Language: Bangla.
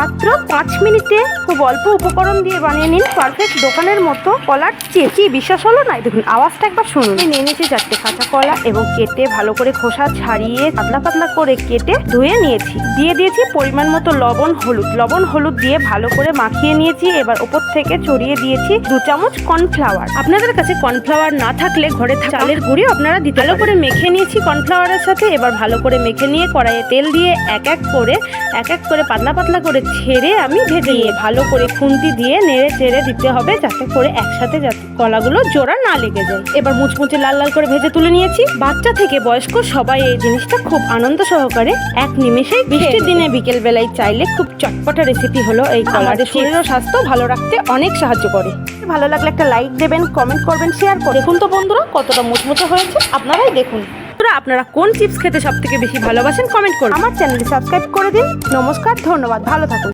মাত্র পাঁচ মিনিটে খুব অল্প উপকরণ দিয়ে বানিয়ে নিন। পারফেক্ট দোকানের মতো কলার চিপস কি বিশ্বাস হলো না? দেখুন, আওয়াজটা একবার শুনুন। নিয়ে নিয়েছি চারটে কাঁচা কলা এবং কেটে ভালো করে খোসা ছাড়িয়ে পাতলা পাতলা করে কেটে ধুয়ে নিয়েছি। দিয়ে দিয়েছি পরিমাণ মতো লবণ, হলুদ। লবণ, হলুদ দিয়ে ভালো করে মাখিয়ে নিয়েছি। এবার ওপর থেকে ছড়িয়ে দিয়েছি দু চামচ কর্নফ্লাওয়ার। আপনাদের কাছে কর্নফ্লাওয়ার না থাকলে ঘরে চালের গুঁড়ি আপনারা দিতে ভালো করে মেখে নিয়েছি কর্নফ্লাওয়ারের সাথে। এবার ভালো করে মেখে নিয়ে কড়াইয়ে তেল দিয়ে এক এক করে, এক এক করে পাতলা পাতলা করে ছেড়ে আমি ভেজে নিয়ে ভালো করে খুন্তি দিয়ে নেড়ে চেড়ে দিতে হবে যাতে করে একসাথে যাতে কলাগুলো জোড়া না লেগে যায়। এবার মুচমুচে লাল লাল করে ভেজে তুলে নিয়েছি। বাচ্চা থেকে বয়স্ক সবাই এই জিনিসটা খুব আনন্দ সহকারে এক নিমেষে বৃষ্টির দিনে বিকেল বেলায় চাইলে খুব চটপটা রেসিপি হলো এই কলাদের শরীর ও স্বাস্থ্য ভালো রাখতে অনেক সাহায্য করে। ভালো লাগলে একটা লাইক দেবেন কমেন্ট করবেন শেয়ার করে দেখুন তো বন্ধুরা কতটা মুচমুচে হয়েছে আপনারাই দেখুন। আপনারা কোন চিপস খেতে সবথেকে বেশি ভালোবাসেন কমেন্ট করুন। আমার চ্যানেলটি সাবস্ক্রাইব করে দিন। নমস্কার, ধন্যবাদ। ভালো থাকুন।